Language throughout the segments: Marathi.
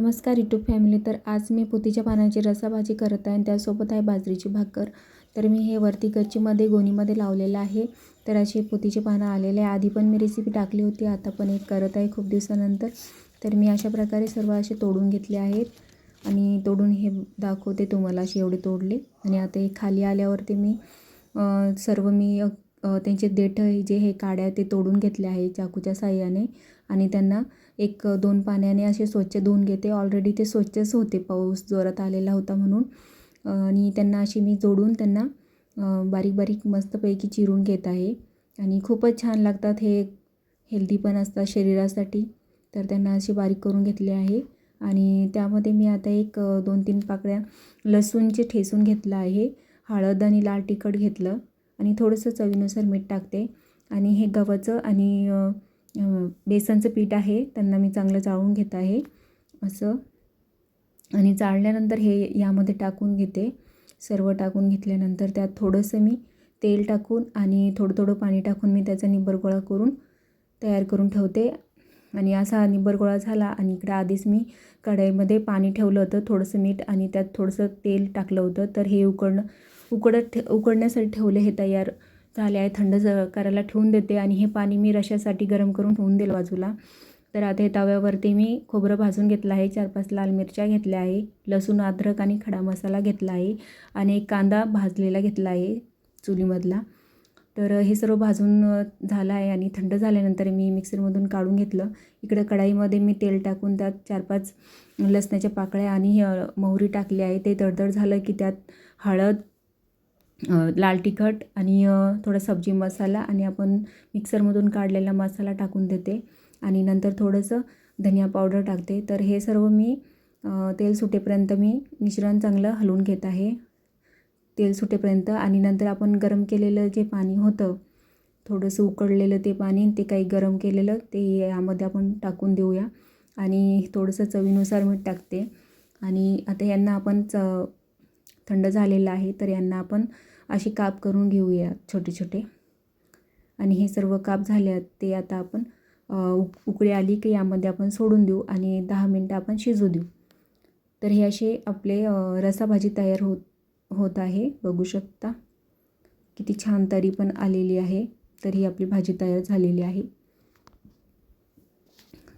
नमस्कार युट्यूब फॅमिली तर आज मी पुतीच्या पानाची रसाभाजी करत आहे आणि त्यासोबत आहे बाजरीची भाकर. तर मी हे वरती गच्चीमध्ये गोणीमध्ये लावलेलं आहे. तर असे पोतीचे पानं आलेले आहे. आधी पण मी रेसिपी टाकली होती आता पण एक करत आहे खूप दिवसानंतर. तर मी अशा प्रकारे सर्व असे तोडून घेतले आहेत. आणि तोडून हे दाखवते तुम्हाला असे एवढे तोडले. आणि आता हे खाली आल्यावरती मी सर्व मी त्यांचे देठ जे हे काड्या ते तोडून घेतले आहे चाकूच्या साह्याने. आणि त्यांना एक दोन पाण्याने असे स्वच्छ धुवून घेते. ऑलरेडी ते स्वच्छच होते. पाऊस जोरात आलेला होता म्हणून. आणि त्यांना अशी मी जोडून त्यांना बारीक बारीक मस्तपैकी चिरून घेत आहे. आणि खूपच छान लागतात हे हेल्दी पण असतात शरीरासाठी. तर त्यांना अशी बारीक करून घेतले आहे. आणि त्यामध्ये मी आता एक दोन तीन पाकळ्या लसूणचे ठेसून घेतलं आहे. हळद आणि लाल तिखट घेतलं. आणि थोडंसं चवीनुसार मीठ टाकते. आणि हे गव्हाचं आणि बेसनचं पीठ आहे त्यांना मी चांगलं चाळून घेत आहे असं. आणि चाळल्यानंतर हे यामध्ये टाकून घेते. सर्व टाकून घेतल्यानंतर त्यात थोडंसं मी तेल टाकून आणि थोडं थोडं पाणी टाकून मी त्याचा निब्बर गोळा करून तयार करून ठेवते. आणि असा निब्बर गोळा झाला आणि इकडे आधीच मी कढईमध्ये पाणी ठेवलं होतं थोडंसं मीठ आणि त्यात थोडंसं तेल टाकलं होतं तर हे उकडणं उकडत ठे उकडण्यासाठी ठेवले हे तयार झाले आहे. थंड ज करायला ठेवून देते आणि हे पाणी मी रशासाठी गरम करून ठेवून देईल बाजूला. तर आता हे तव्यावरती मी खोबरं भाजून घेतलं आहे. चार पाच लाल मिरच्या घेतल्या आहे. लसूण अद्रक आणि खडा मसाला घेतला आहे. आणि एक कांदा भाजलेला घेतला आहे चुलीमधला. तर हे सर्व भाजून झालं आहे आणि थंड झाल्यानंतर मी मिक्सरमधून काढून घेतलं. इकडं कढाईमध्ये मी तेल टाकून त्यात चार पाच लसणाच्या पाकळ्या आणि मोहरी टाकली आहे. ते दडदड झालं की त्यात हळद लाल तिखट आणि थोडा सब्जी मसाला आणि आपण मिक्सरमधून काढलेला मसाला टाकून देते. आणि नंतर थोडंसं धनिया पावडर टाकते. तर हे सर्व मी तेल सुटेपर्यंत मी मिश्रण चांगलं हलवून घेत आहे. तेल सुटेपर्यंत आणि नंतर आपण गरम केलेलं जे पाणी होतं थोडंसं उकळलेलं ते पाणी ते काही गरम केलेलं ते यामध्ये आपण टाकून देऊया. आणि थोडंसं चवीनुसार मीठ टाकते. आणि आता यांना आपण च थंड झालेलं आहे तर यांना आपण अशी काप करून घेऊया छोटे छोटे आणि हे सर्व काप झाले ते आता आपण उक उकळी आली की यामध्ये आपण सोडून देऊ आणि दहा मिनटं आपण शिजू देऊ. तर हे असे आपले रसाभाजी तयार होत होत आहे. बघू शकता. किती छान तरी पण आलेली आहे. तर ही आपली भाजी तयार झालेली आहे.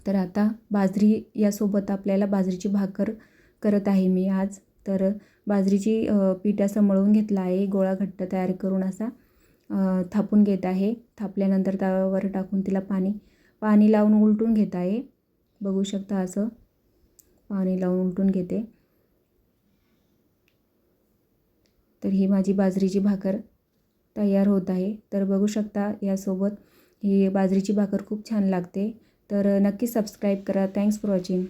तर आता बाजरी यासोबत आपल्याला बाजरीची भाकर करत आहे मी आज. तर बाजरीची पीठ असं मळून घेतलं आहे. गोळा घट्ट तयार करून असा थापून घेत आहे. थापल्यानंतर तव्यावर टाकून तिला पाणी पाणी लावून उलटून घेत आहे. बघू शकता असं. पाणी लावून उलटून घेते. तर ही माझी बाजरीची भाकर तयार होत आहे. तर बघू शकता यासोबत ही बाजरीची भाकर खूप छान लागते. तर नक्की सबस्क्राईब करा. Thanks for watching